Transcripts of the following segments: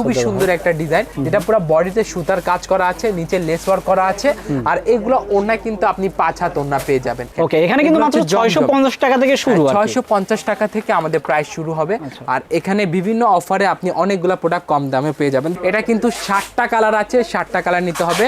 খুবই সুন্দর একটা ডিজাইন যেটা পুরো বডিতে সুতার কাজ করা আছে নিচে লেস ওয়ার্ক করা আছে আর এগুলো ওড়না কিন্তু আপনি পাঁচ হাত ওড়না পেয়ে যাবেন। ওকে এখানে কিন্তু মাত্র হচ্ছে জমজম। ছয়শো পঞ্চাশ টাকা থেকে শুরু আর কি। ছয়শো পঞ্চাশ টাকা থেকে আমাদের প্রাইস শুরু হবে। আর এখানে বিভিন্ন অফারে আপনি অনেকগুলো প্রোডাক্ট কম দামে পেয়ে যাবেন। এটা কিন্তু ষাটটা কালার আছে ষাটটা কালার নিতে হবে।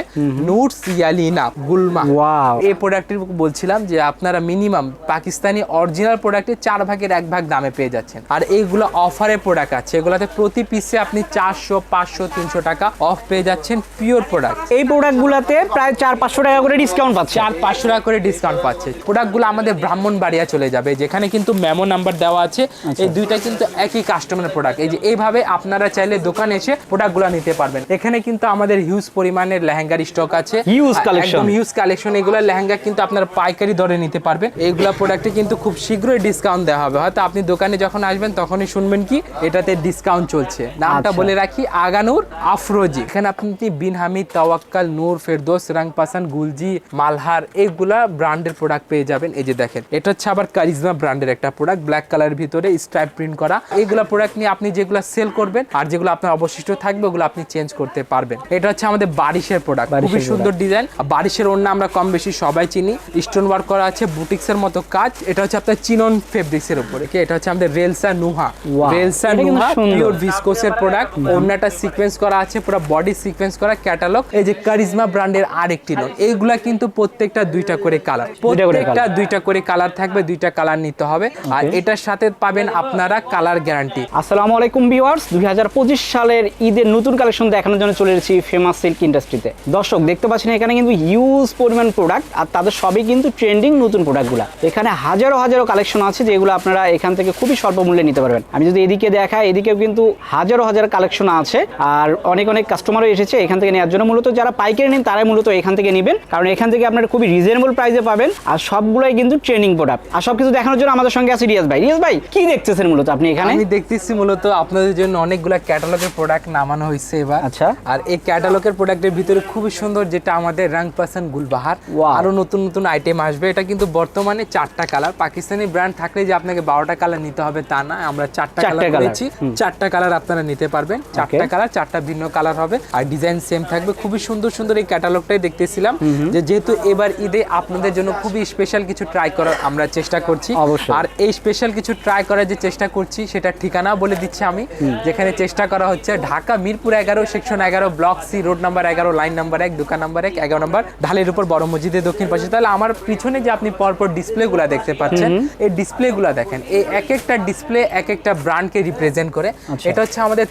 নুট সিয়ালিনা গুলমা Wow. এই প্রোডাক্টের বলছিলাম যে আপনারা মিনিমাম পাকিস্তানি অরিজিনাল প্রোডাক্টে চার ভাগের এক ভাগ দামে পেয়ে যাচ্ছেন। আর এইগুলো অফারে প্রোডাক্ট আছে। এগুলোতে প্রতি পিসে আপনি চারশো পাঁচশো তিনশো টাকা অফ পেয়ে যাচ্ছেন পিওর প্রোডাক্ট এই প্রোডাক্টগুলোতে প্রায় চার পাঁচশো টাকা করে ডিসকাউন্ট পাচ্ছে। চার পাঁচশো টাকা করে ডিসকাউন্ট পাচ্ছে। প্রোডাক্টগুলো আমাদের ব্রাহ্মণ বাড়িয়া চলে যাবে যেখানে কিন্তু মেমো নাম্বার দেওয়া আছে। এই দুইটা কিন্তু একই কাস্টমার প্রোডাক্ট এই যে এইভাবে আপনারা চাইলে দোকানে এসে প্রোডাক্টগুলো নিতে পারবেন। এখানে কিন্তু আমাদের হিউজ পরিমাণের লেহেঙ্গার স্টক আছে। হিউজ কালেকশন হিউজ কালেকশন এগুলো লেহেঙ্গা কিন্তু আপনার পাইকারি দরে নিতে পারবেন। এইগুলা প্রোডাক্টে কিন্তু খুব শীঘ্রই ডিসকাউন্ট দেওয়া হবে। হয়তো আপনি দোকানে যখন আসবেন তখনই শুনবেন কি এটাতে ডিসকাউন্ট চলছে। নামটা আচ্ছা। বলে রাখি আগানুর আফরোজি। এখানে আপনি বিন হামিদ তাওয়াক্কাল নূর ফেরদোস রাং পাসান গুলজি মালহার এইগুলা ব্র্যান্ডের প্রোডাক্ট পেয়ে যাবেন। এই যে দেখেন এটা হচ্ছে আবার কারিজমা ব্র্যান্ডের একটা প্রোডাক্ট ব্ল্যাক কালারের ভিতরে স্ট্রাইপ প্রিন্ট করা। এইগুলা প্রোডাক্ট নিয়ে আপনি যেগুলো সেল করবেন আর যেগুলো আপনার অবশিষ্ট থাকবে ওগুলো আপনি চেঞ্জ করতে পারবেন। এটা হচ্ছে আমাদের বারিশের প্রোডাক্ট খুবই সুন্দর ডিজাইন বারিশের ওড়না আমরা কম বেশি সবাই চিনি। স্টোন ওয়ার্ক করা আছে বুটিক্সের মতো কাজ। এটা হচ্ছে আপনার চিনন ফেব্রিক্সের উপরে কি এটা হচ্ছে আমাদের রেলসা নুহা। রেলসা নুহা। পিওর ভিসকোসের প্রোডাক্ট ওড়নাটা সিকোয়েন্স করা আছে পুরো বডি সিকোয়েন্স করা ক্যাটালগ এই যে কারিজমা ব্র্যান্ডের আরেকটি নোট এইগুলা কিন্তু প্রত্যেকটা দুইটা করে কালার প্রত্যেকটা দুইটা করে কালার থাকবে দুইটা কালার নিতে হবে। আর এটার সাথে পাবেন আপনারা কালার গ্যারান্টি আসসালামু আলাইকুম ভিউয়ার্স দুই সালের ঈদের নতুন কালেকশন দেখানোর জন্য চলে এসেছি ফেমাস সিল্ক ইন্ডাস্ট্রিতে দর্শক দেখতে পাচ্ছেন এখানে কিন্তু হিউজ পরিমাণ প্রোডাক্ট আর তাদের সবই কিন্তু ট্রেন্ডিং নতুন প্রোডাক্টগুলো এখানে হাজারো হাজারো কালেকশন আছে যেগুলো আপনারা এখান থেকে খুবই স্বল্প মূল্যে নিতে পারবেন। আমি যদি এদিকে দেখাই এদিকেও কিন্তু হাজারো হাজার কালেকশন আছে। আর অনেক অনেক কাস্টমারও এসেছে এখান থেকে নেওয়ার জন্য। মূলত যারা পাইকারি নেন তারাই মূলত এখান থেকে নেবেন। কারণ এখান থেকে আপনারা খুবই রিজনেবল প্রাইসে পাবেন। আর সবগুলোই কিন্তু ট্রেনিং প্রোডাক্ট আর সব কিছু দেখানোর জন্য আমাদের সঙ্গে আছে রিয়াজ ভাই। রিয়াজ ভাই কি দেখতেছেন মূলত আপনি এখানে? আমি দেখতেছি মূলত আপনাদের জন্য অনেকগুলা ক্যাটালগের প্রোডাক্ট নামানো হয়েছে এবার। আচ্ছা। আর এই ক্যাটালগের প্রোডাক্টের ভিতরে খুবই সুন্দর যেটা আমাদের রাং পাসান গুলবাহার. আরও নতুন নতুন আইটেম আসবে। এটা কিন্তু বর্তমানে চারটা কালার পাকিস্তানি ব্র্যান্ড থাকলে যে আপনাকে বারোটা কালার নিতে হবে তা না। আমরা চারটা চারটা কালার করেছি। চারটা কালার আপনারা নিতে পারবেন। চারটা কালার চারটা ভিন্ন কালার হবে। আর ডিজাইন সেম থাকবে। খুবই সুন্দর সুন্দর এই ক্যাটালগটাই দেখতেছিলাম। যে যেহেতু এবার ঈদে আপনাদের জন্য খুবই স্পেশাল কিছু ট্রাই করার আমরা চেষ্টা করছি। আর এই স্পেশাল কিছু ট্রাই করার যে চেষ্টা করছি সেটা ঠিকানা বলে দিচ্ছি আমি। যেখানে চেষ্টা করা হচ্ছে ঢাকা মিরপুর এগারো সেকশন এগারো ব্লক সি রোড নাম্বার এগারো লাইন নাম্বার এক দোকান নাম্বার এক এগারো নাম্বার ঢালের উপর বড় মসজিদের দক্ষিণ পাশে। তাহলে আমার পিছনে যে আপনি পরপর ডিসপ্লে গুলা দেখতে পাচ্ছেন এই ডিসপ্লে গুলা দেখেন। এই এক একটা ডিসপ্লে এক একটা ব্র্যান্ডকে রিপ্রেজেন্ট করে। এটা হচ্ছে আমাদের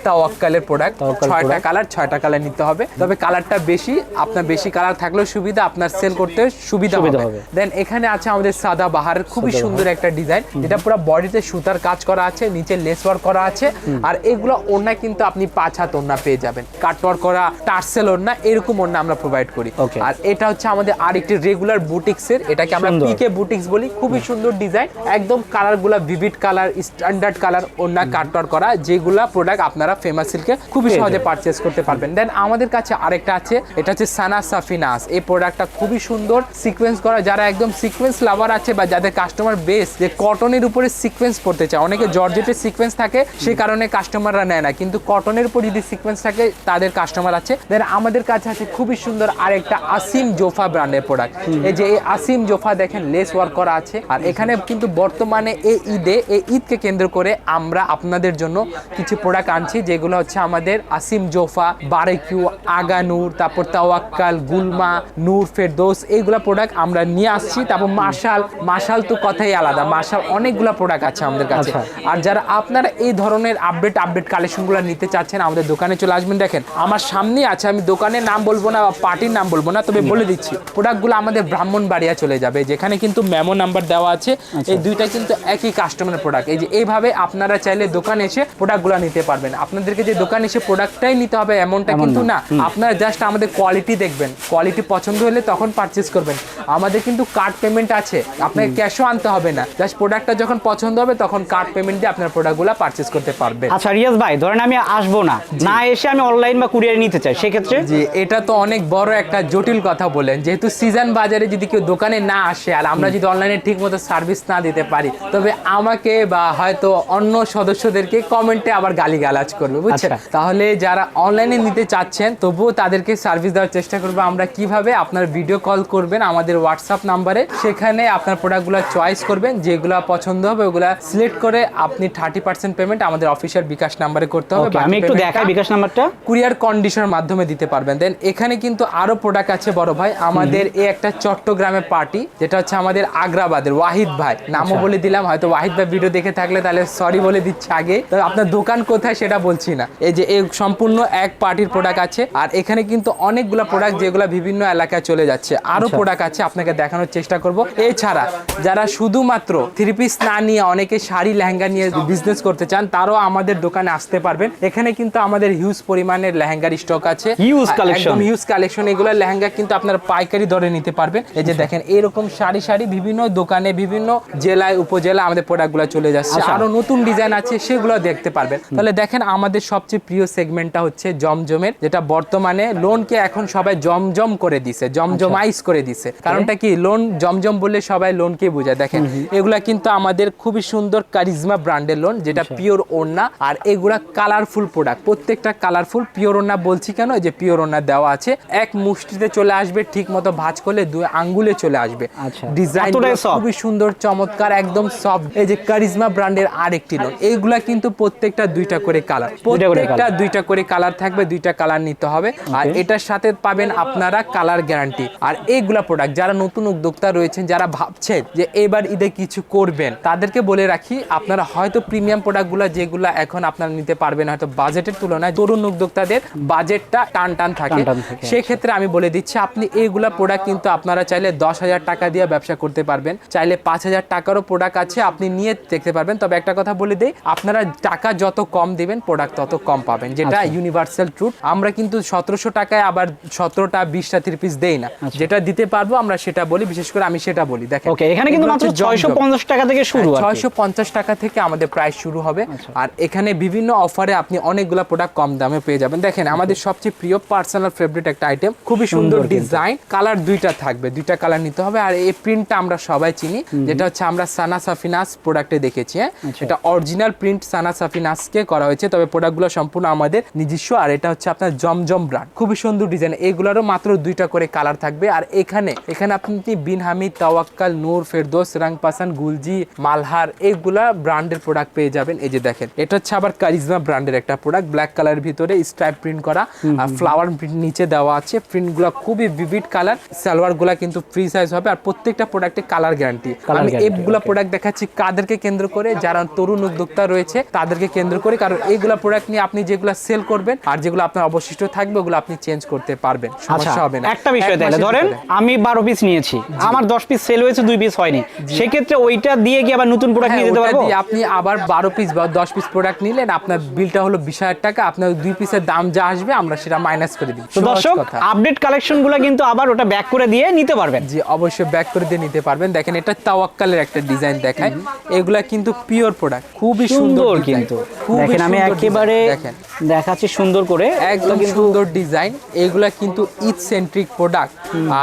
তাওয়াক্কালের প্রোডাক্ট ছয়টা কালার ছয়টা কালার নিতে হবে। তবে কালারটা বেশি আপনার বেশি কালার থাকলেও সুবিধা আপনার সেল করতে সুবিধা হবে। দেন এখানে আছে আমাদের সাদা বাহারের খুবই সুন্দর একটা ডিজাইন যেটা পুরো বডিতে সুতার কাজ করা আছে নিচে লেস ওয়ার্ক করা আছে। আর এগুলো ওড়না কিন্তু আপনি পাঁচ হাত ওড়না পেয়ে যাবেন। কাট ওয়ার্ক করা টার্সেল ওড়না এরকম ওড়না আমরা প্রোভাইড করি। আর এটা হচ্ছে আমাদের আরেকটি রেগুলার বুটিক্স এর এটাকে আমরা। পিকে বুটিক্স বলি। খুবই সুন্দর ডিজাইন একদম কালারগুলা ভিভিড কালার স্ট্যান্ডার্ড কালার ওড়না কাট ওয়ার্ক করা যেগুলা প্রোডাক্ট আপনারা ফেমাস সিল্কে খুবই সহজে পারচেস করতে পারবেন। দেন আমাদের কাছে আরেকটা আছে এটা হচ্ছে সানা সাফিনাস এই প্রোডাক্টটা খুবই সুন্দর সিকোয়েন্স করা। যারা একদম সিকোয়েন্স লাভার আছে বা যাদের কাস্টমার বেস যে কটনের উপরে সিকোয়েন্স পড়তে চায় অনেকে জর্জেটের সিকোয়েন্স থাকে সেই কারণে কাস্টমাররা নেয় না। কিন্তু কটনের উপর যদি সিকোয়েন্স থাকে তাদের কাস্টমার আছে। দেন আমাদের কাছে আছে খুবই সুন্দর আরেকটা আসিম জোফা ব্র্যান্ডের প্রোডাক্ট এই যে এই আসিম জোফা দেখেন লেস ওয়ার্ক করা আছে। আর এখানে কিন্তু বর্তমানে এই ঈদে এই ঈদকে কেন্দ্র করে আমরা আপনাদের জন্য কিছু প্রোডাক্ট আনছি যেগুলো হচ্ছে আমাদের আসিম জোফা বারেকিউ আগানুর তারপর তাওয়াক্কাল গুলমা নূর ফেরদোস এইগুলা প্রোডাক্ট আমরা নিয়ে আসছি। তারপর মার্শাল মার্শাল তো কথাই আলাদা। মার্শাল অনেকগুলা প্রোডাক্ট আছে আমাদের কাছে। আচ্ছা। আর যারা আপনারা এই ধরনের আপডেট আপডেট কালেকশনগুলো নিতে চাচ্ছেন আমাদের দোকানে চলে আসবেন। দেখেন আমার সামনেই আছে। আমি দোকানের নাম বলব না বা পার্টির নাম বলব না তবে বলে দিচ্ছি প্রোডাক্টগুলো আমাদের ব্রাহ্মণ বাড়িয়া চলে যাবে যেখানে কিন্তু মেমো নাম্বার দেওয়া আছে। আচ্ছা। এই দুইটা কিন্তু একই কাস্টমার প্রোডাক্ট এই যে এইভাবে আপনারা চাইলে দোকানে এসে প্রোডাক্টগুলো নিতে পারবেন। আপনাদেরকে যে দোকানে এসে প্রোডাক্টটাই নিতে হবে এমনটা কিন্তু না। আপনারা জাস্ট আমাদের কোয়ালিটি দেখবেন। কোয়ালিটি পছন্দ হলে তখন পারচেস করবেন। আমাদের কিন্তু কার্ড পেমেন্ট আছে। আপনাকে ক্যাশও আনতে হবে না। জাস্ট প্রোডাক্টটা যখন পছন্দ হবে তখন কার্ড পেমেন্ট দিয়ে আপনার প্রোডাক্টগুলো পারচেস করতে পারবেন। আচ্ছা রিয়াজ ভাই ধরেন আমি আসব না। না এসে আমি অনলাইন বা কুরিয়ার নিতে চাই সেক্ষেত্রে? জি এটা তো অনেক বড় একটা জটিল কথা বলেন যেহেতু সিজন বাজারে যদি কেউ দোকানে না আসে আর আমরা যদি অনলাইনে ঠিক মতো সার্ভিস না দিতে পারি তবে আমাকে বা হয়তো অন্য সদস্যদেরকে কমেন্টে আবার গালিগালাজ করবে বুঝছেন? তাহলে যারা অনলাইনে নিতে চাচ্ছেন তবুও তাদেরকে সার্ভিস দেওয়ার চেষ্টা করব। আমরা কীভাবে আপনার ভিডিও কল করবেন আমাদের হোয়াটসঅ্যাপ নাম্বারে সেখানে আপনার প্রোডাক্টগুলো চয়েস করবেন যেগুলো পছন্দ হবে ওগুলা সিলেক্ট করে আপনি থার্টি পার্সেন্ট পেমেন্ট আমাদের অফিসিয়াল বিকাশ নাম্বারে করতে হবে। আমি একটু দেখাই বিকাশ নাম্বারটা কুরিয়ার কন্ডিশনের মাধ্যমে দিতে পারবেন। দেন এখানে কিন্তু আরও প্রোডাক্ট আছে বড় ভাই। আমাদের এই একটা চট্টগ্রামের পার্টি যেটা হচ্ছে আমাদের আগ্রাবাদের ওয়াহিদ ভাই। নামও আচ্ছা। বলে দিলাম হয়তো ওয়াহিদ ভাই ভিডিও দেখে থাকলে তাহলে সরি বলে দিচ্ছে আগে। তো আপনার দোকান কোথায় সেটা বলছি না। এই যে এই সম্পূর্ণ এক পার্টির প্রোডাক্ট আছে। আর এখানে কিন্তু অনেকগুলো প্রোডাক্ট যেগুলো বিভিন্ন এলাকায় চলে যাচ্ছে। আরও আচ্ছা। প্রোডাক্ট আছে আপনাকে দেখানোর চেষ্টা করব। এছাড়া যারা শুধুমাত্র থ্রি পিস না নিয়ে অনেকে শাড়ি লেহেঙ্গা নিয়ে বিজনেস করতে চান তারাও আমাদের দোকানে আসতে পারবেন। এখানে কিন্তু আমাদের হিউজ পরিমাণের লেহেঙ্গার স্টক আছে। হিউজ কালেকশন হিউজ কালেকশন এগুলো লেহেঙ্গা কিন্তু আপনার পাইকারি দরে নিতে পারবেন। এই যে দেখেন এরকম শাড়ি শাড়ি বিভিন্ন দোকানে বিভিন্ন জেলায় উপজেলা আমাদের প্রোডাক্টগুলো চলে যাচ্ছে। আচ্ছা। আরও নতুন ডিজাইন আছে সেগুলো দেখতে পারবেন। তাহলে দেখেন আমাদের সবচেয়ে প্রিয় সেগমেন্টটা হচ্ছে জমজমের যেটা বর্তমানে লোনকে এখন সবাই জমজম করে দিছে জমজমাইজ করে দিছে। কারণটা কি? লোন জমজম বললে সবাই লোনকে বোঝায়। দেখেন এগুলা কিন্তু আমাদের খুবই সুন্দর কারিজমা ব্র্যান্ডের লোন যেটা পিওর ওড়না আর এগুলা কালারফুল প্রোডাক্ট প্রত্যেকটা কালারফুল পিওর ওড়না বলছি কেন? যে পিওর ওড়না দেওয়া আছে এক মুষ্টিতে চলে আসবে ঠিক মতো ভাঁজ করলে দুই আঙ্গুলে চলে আসবে। আচ্ছা। ডিজাইন এতটাই খুবই সুন্দর চমৎকার একদম সফট এই যে কারিজমা ব্র্যান্ডের আরেকটি লোন এইগুলা কিন্তু প্রত্যেকটা দুইটা করে কালার প্রত্যেকটা দুইটা করে কালার থাকবে দুইটা কালার নিতে হবে। আর এটার সাথে পাবেন আপনারা কালার গ্যারান্টি আর এইগুলা প্রোডাক্ট যারা নতুন উদ্যোক্তা রয়েছেন যারা ভাবছেন যে এবার ঈদে কিছু করবেন তাদেরকে বলে রাখি আপনারা হয়তো প্রিমিয়াম প্রোডাক্টগুলো যেগুলো এখন আপনারা নিতে পারবেন হয়তো বাজেটের তুলনায় তরুণ উদ্যোক্তাদের বাজেটটা টান টান থাকে। টান টান থাকে, সেক্ষেত্রে আমি বলে দিচ্ছি আপনি এইগুলা প্রোডাক্ট কিন্তু আপনারা চাইলে দশ হাজার টাকা দিয়ে ব্যবসা করতে পারবেন। চাইলে পাঁচ হাজার টাকারও প্রোডাক্ট আছে আপনি নিয়ে দেখতে পারবেন। তবে একটা কথা বলে দিই আপনারা টাকা যত কম দিবেন প্রোডাক্ট তত কম পাবেন যেটা আচ্ছা। ইউনিভার্সাল ট্রুথ আমরা কিন্তু সতেরোশো টাকায় আবার সতেরোটা বিশটা থ্রি পিস দেই না। যেটা দিতে পারব আমরা সেটা বলি বিশেষ করে আমি সেটা বলি। দেখেন ওকে এখানে কিন্তু মাত্র হচ্ছে ছয়শো জমজম। পঞ্চাশ টাকা থেকে শুরু আর কি। ছয়শো পঞ্চাশ টাকা থেকে আমাদের প্রাইস শুরু হবে। আর এখানে বিভিন্ন অফারে আপনি অনেকগুলো প্রোডাক্ট কম দামে পেয়ে যাবেন। দেখেন আমাদের সবচেয়ে প্রিয় পার্সোনাল ফেভারিট একটা আইটেম খুবই সুন্দর ডিজাইন কালার দুইটা থাকবে দুইটা কালার নিতে হবে। আর এই প্রিন্টটা আমরা সবাই চিনি যেটা হচ্ছে আমরা সানা সাফিনাস প্রোডাক্টে দেখেছি হ্যাঁ? আচ্ছা। এটা অরিজিনাল প্রিন্ট সানা সাফিনাসকে করা হয়েছে তবে প্রোডাক্টগুলো সম্পূর্ণ আমাদের নিজস্ব আর এটা হচ্ছে আপনার জমজম ব্র্যান্ড খুবই সুন্দর ডিজাইন এগুলোরও মাত্র দুইটা করে কালার থাকবে। আর এখানে এখানে আপনি বিন হামিদ তাওয়াক্কাল নূর ফেরদোস রাংপাসান গুলজি মালহার এইগুলা ব্র্যান্ডের প্রোডাক্ট পেয়ে যাবেন। এই যে দেখেন এটা হচ্ছে আবার কারিজমা ব্র্যান্ডের একটা প্রোডাক্ট ব্ল্যাক কালারের ভিতরে স্ট্রাইপ প্রিন্ট করা। আর ফ্লাওয়ার প্রিন্ট নিচে দেওয়া আছে। প্রিন্ট প্রিন্টগুলো খুবই ভিভিড কালার সালোয়ারগুলা কিন্তু ফ্রি সাইজ হবে। আর প্রত্যেকটা প্রোডাক্টে কালার গ্যারান্টি আমি এগুলা প্রোডাক্ট দেখাচ্ছি কাদেরকে কেন্দ্র করে। যারা তরুণ উদ্যোক্তা রয়েছে তাদেরকে কেন্দ্র করে। কারণ এইগুলা প্রোডাক্ট নিয়ে আপনি যেগুলো সেল করবেন আর যেগুলো আপনার অবশিষ্ট থাকবে ওগুলো আপনি চেঞ্জ করতে পারবেন। আচ্ছা সমস্যা হবে না। একটা বিষয় তাহলে ধরেন আমি বারো পিস নিয়েছি আমার দশ পিস সেল হয়েছে দুই পিস হয়নি। সেক্ষেত্রে ওইটা দিয়ে কি আবার নতুন প্রোডাক্ট হ্যাঁ, নিয়ে যেতে পারব? আপনি আবার বারো পিস বা দশ পিস প্রোডাক্ট নিলেন আপনার বিলটা হলো বিশ হাজার টাকা আপনার দুই পিসের দাম যা আসবে আমরা সেটা মাইনাস করে দিই তো দর্শক আপডেট কালেকশনগুলো কিন্তু আবার ওটা ব্যাক করে দিয়ে নিতে পারবেন। জি অবশ্যই ব্যাক করে দিয়ে নিতে পারবেন। দেখেন এটা তাওয়াক্কালের একটা ডিজাইন দেখায়। এগুলা কিন্তু পিওর প্রোডাক্ট খুবই সুন্দর কিন্তু। দেখেন আমি একেবারে দেখেন। দেখাচ্ছি সুন্দর করে। একদম সুন্দর ডিজাইন। এগুলা কিন্তু ঈদ সেন্ট্রিক প্রোডাক্ট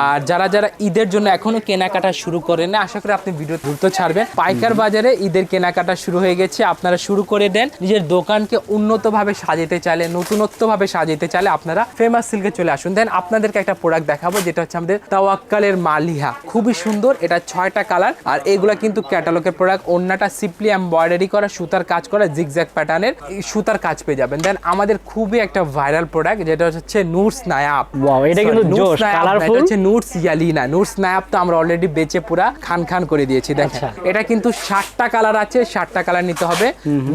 আর যারা যারা ঈদের জন্য এখনও কেনাকাটা শুরু করেন না আশা করি আপনি ভিডিও দ্রুত ছাড়বেন। পাইকার বাজারে ঈদের কেনাকাটা শুরু হয়ে গেছে। আপনারা শুরু করে দেন। নিজের দোকানকে উন্নতভাবে সাজাতে চাইলে নতুনত্বভাবে সাজাতে চাইলে আপনারা ফেমাস সিল্কে চলে আসুন। দেন আপনাদেরকে একটা প্রোডাক্ট দেখাবো যেটা হচ্ছে আমাদের তাওয়াক্কালের মালিহা। খুবই সুন্দর এটা ছয়টা কালার আর এগুলা কিন্তু ক্যাটালগের প্রোডাক্ট অন্যটা সিম্পলি এমব্রয়ডারি করা সুতার কাজ করা জিগজ্যাগ প্যাটার্নের সুতার কাজ পেয়ে যাবেন। দেন আমাদের খুবই একটা ভাইরাল প্রোডাক্ট যেটা হচ্ছে নুটস নায়াব Wow, এটা কিন্তু জোশ, না, এটা হচ্ছে নুটস ইয়ালিনা নুটস নায়াব তো আমরা অলরেডি বেচে পুরা খান খান করে দিয়েছি দেখেন। আচ্ছা। এটা কিন্তু ষাটটা কালার আছে ষাটটা কালার নিতে হবে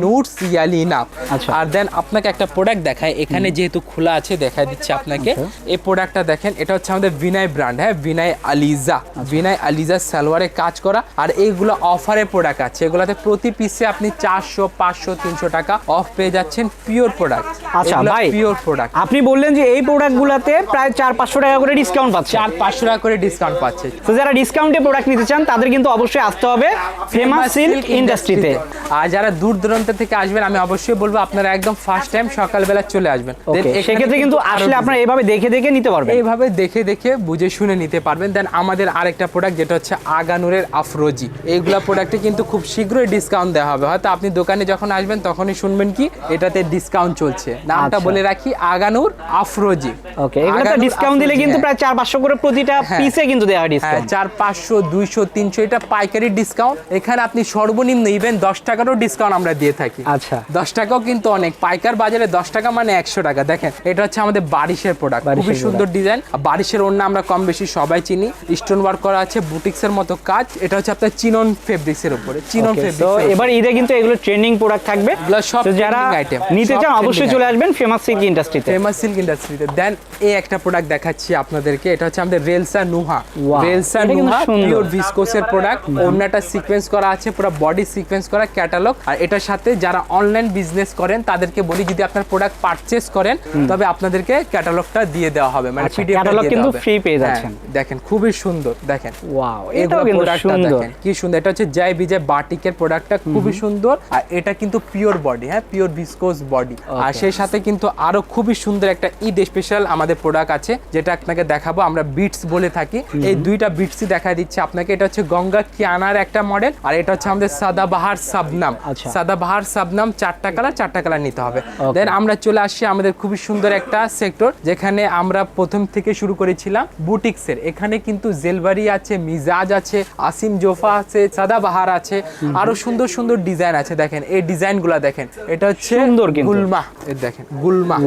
নুটস ইয়ালিনা আচ্ছা। আর দেন আপনাকে একটা প্রোডাক্ট দেখায় এখানে যেহেতু খোলা আছে দেখাই দিচ্ছি আপনাকে। আচ্ছা। এই প্রোডাক্টটা দেখেন এটা হচ্ছে আমাদের বিনয় ব্র্যান্ড হ্যাঁ বিনয় আলিজা। বিনয় আলিজা সালোয়ারে কাজ করা। আর এইগুলো অফারে প্রোডাক্ট আছে। এগুলাতে প্রতি পিসে আপনি চারশো পাঁচশো তিনশো টাকা অফ পেয়ে যাচ্ছেন। পিওর প্রোডাক্ট আচ্ছা ভাই পিওর প্রোডাক্ট আপনি বললেন যে এই প্রোডাক্ট গুলাতে প্রায় চার পাঁচশো টাকা করে ডিসকাউন্ট পাচ্ছে। চার পাঁচশো টাকা করে ডিসকাউন্ট পাচ্ছে। তো যারা ডিসকাউন্টে প্রোডাক্ট নিতে চান তাদের কিন্তু অবশ্যই আসতে হবে ফেমাস সিল্ক ইন্ডাস্ট্রিতে আর যারা দূর দূরান্ত থেকে আসবেন আমি অবশ্যই বলব আপনারা একদম ফার্স্ট টাইম সকালবেলা চলে আসবেন। সেক্ষেত্রে কিন্তু আসলে আপনারা এইভাবে দেখে দেখে নিতে পারবেন। এইভাবে দেখে দেখে বুঝে শুনে নিতে পারবেন। দেন আমাদের আরেকটা প্রোডাক্ট যেটা হচ্ছে আগানুরের আফরোজি। এইগুলা প্রোডাক্টে কিন্তু খুব শীঘ্রই ডিসকাউন্ট দেওয়া হবে। হয়তো আপনি দোকানে যখন আসবেন তখনই শুনবেন কি? এটাতে ডিসকাউন্ট চলছে। নামটা আচ্ছা। বলে রাখি আগানুর আফরোজি। ওকে এগুলো তো ডিসকাউন্ট দিলে কিন্তু হ্যাঁ। প্রায় চার পাঁচশো করে প্রতিটা হ্যাঁ। পিসে কিন্তু দেওয়া হ্যাঁ ডিসকাউন্ট চার পাঁচশো দুইশো তিনশো এটা পাইকারি ডিসকাউন্ট এখানে আপনি সর্বনিম্ন ইভেন দশ টাকারও ডিসকাউন্ট আমরা দিয়ে থাকি। আচ্ছা। দশ টাকাও কিন্তু অনেক। পাইকার বাজারে দশ টাকা মানে একশো টাকা। দেখেন এটা হচ্ছে আমাদের বারিশের প্রোডাক্ট খুবই সুন্দর ডিজাইন বারিশের অন্য আমরা কম বেশি সবাই চিনি। স্টোন ওয়ার্ক করা আছে বুটিক্সের মতো কাজ। এটা হচ্ছে আপনার চিনন ফেব্রিক্সের উপরে। চিনন তো ফেব্রিক্স এবার ঈদে কিন্তু এগুলো ট্রেন্ডিং প্রোডাক্ট থাকবে। সব যারা item, নিতে চান অবশ্যই চলে আসবেন ফেমাস সিল্ক ইন্ডাস্ট্রিতে ফেমাস সিল্ক ইন্ডাস্ট্রিতে দেন এই একটা প্রোডাক্ট দেখাচ্ছি আপনাদেরকে। এটা হচ্ছে আমাদের রেলসা নুহা রেলসা নুহা। পিওর ভিসকোসের প্রোডাক্ট অন্যটা সিকোয়েন্স করা আছে পুরো বডি সিকোয়েন্স করা ক্যাটালগ আর এটার সাথে যারা অনলাইন বিজনেস করেন তাদেরকে বলি যদি আপনার প্রোডাক্ট পারচেস করেন তবে আপনাদেরকে ক্যাটালগটা দিয়ে দেওয়া হবে। মানে আচ্ছা, পিডিএফ catalog কিন্তু free পেয়ে যাচ্ছেন। দেখেন খুবই সুন্দর দেখেন। ওয়াও এটাও কিন্তু সুন্দর। দেখেন কি সুন্দর। এটা হচ্ছে জয় বিজয় বাটিকের প্রোডাক্টটা খুবই সুন্দর। আর এটা কিন্তু পিওর বডি হ্যাঁ পিওর ভিসকোস বডি আর সেই সাথে কিন্তু আরও খুবই সুন্দর একটা ঈদ স্পেশাল আমাদের প্রোডাক্ট আছে যেটা আপনাকে দেখাবো আমরা বিটস বলে থাকি। এই দুইটা বিটসই দেখা দিচ্ছে আপনাকে। এটা হচ্ছে গঙ্গা কিয়ানার একটা মডেল আর এটা হচ্ছে আমাদের সাদাবাহার সাবনাম। আচ্ছা। সাদাবাহার সাবনাম চারটা কালার চারটা কালার নিতে হবে। দেন আমরা চলে আসি আমাদের খুবই সুন্দর একটা সেক্টর যেখানে আমরা প্রথম থেকে শুরু করেছিলাম বুটিক্সের। এখানে কিন্তু জেলবারি আছে মিজাজ আছে আসিম জোফা আছে সাদাবাহার আছে। আরও সুন্দর সুন্দর ডিজাইন আছে দেখেন। এই ডিজাইনগুলো দেখেন। এটা হচ্ছে সুন্দর কিন্তু। গুলমা। দেখেন গুলমা.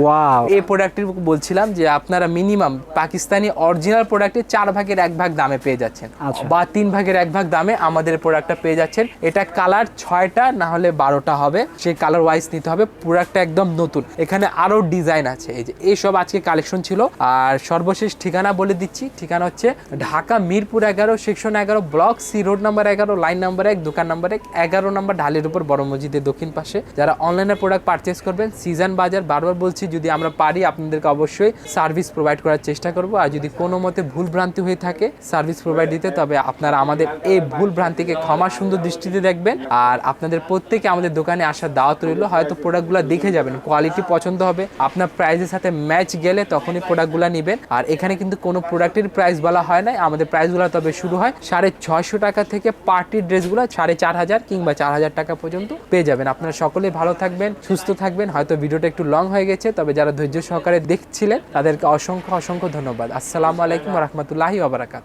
এই প্রোডাক্টের বলছিলাম যে আপনারা মিনিমাম পাকিস্তানি অরিজিনাল প্রোডাক্টে চার ভাগের এক ভাগ দামে পেয়ে যাচ্ছেন। আচ্ছা। বা তিন ভাগের এক ভাগ দামে আমাদের প্রোডাক্টটা পেয়ে যাচ্ছেন। এটা কালার ছয়টা না হলে বারোটা হবে। সেই কালার ওয়াইজ নিতে হবে। প্রোডাক্টটা একদম নতুন। এখানে আরও ডিজাইন আছে। এই যে এইসব আজকে কালেকশন ছিল। আর সর্বশেষ ঠিকানা বলে দিচ্ছি। ঠিকানা হচ্ছে ঢাকা মিরপুর এগারো সেকশন এগারো ব্লক সি রোড নাম্বার এগারো লাইন নাম্বার এক দোকান নাম্বার এক এগারো নাম্বার ঢালের উপর বড় মসজিদের দক্ষিণ পাশে। যারা অনলাইনে প্রোডাক্ট পারচেস করবেন। সিজন বাজার বারবার বলছি, যদি আমরা পারি, আপনাদেরকে অবশ্যই সার্ভিস প্রোভাইড করার চেষ্টা করব। আর যদি কোনো মতে ভুল ভ্রান্তি হয়ে থাকে সার্ভিস প্রোভাইড দিতে, তবে আপনারা আমাদের এই ভুল ভ্রান্তিকে ক্ষমা সুন্দর দৃষ্টিতে দেখবেন। আর আপনাদের প্রত্যেকে আমাদের দোকানে আসার দাওয়াত রইল। হয়তো প্রোডাক্টগুলো দেখে যাবেন কোয়ালিটি পছন্দ হবে। আপনার প্রাইসের সাথে ম্যাচ গেলে তখনই প্রোডাক্টগুলো নেবেন। আর এখানে কিন্তু কোনো প্রোডাক্টের প্রাইস বলা হয় না। আমাদের প্রাইসগুলো তবে শুরু হয় সাড়ে ছয়শো টাকা থেকে পার্টির ড্রেসগুলো সাড়ে চার হাজার কিংবা চার হাজার টাকা পর্যন্ত পেয়ে যাবেন। আপনারা সকলে ভালো থাকবেন, সুস্থ থাকবেন। হয়তো ভিডিওটা একটু লং হয়ে গেছে, তবে যারা ধৈর্য সহকারে দেখছিলেন, তাদেরকে অসংখ্য অসংখ্য ধন্যবাদ। আসসালামু আলাইকুম রহমতুল্লাহি ওবরাকাত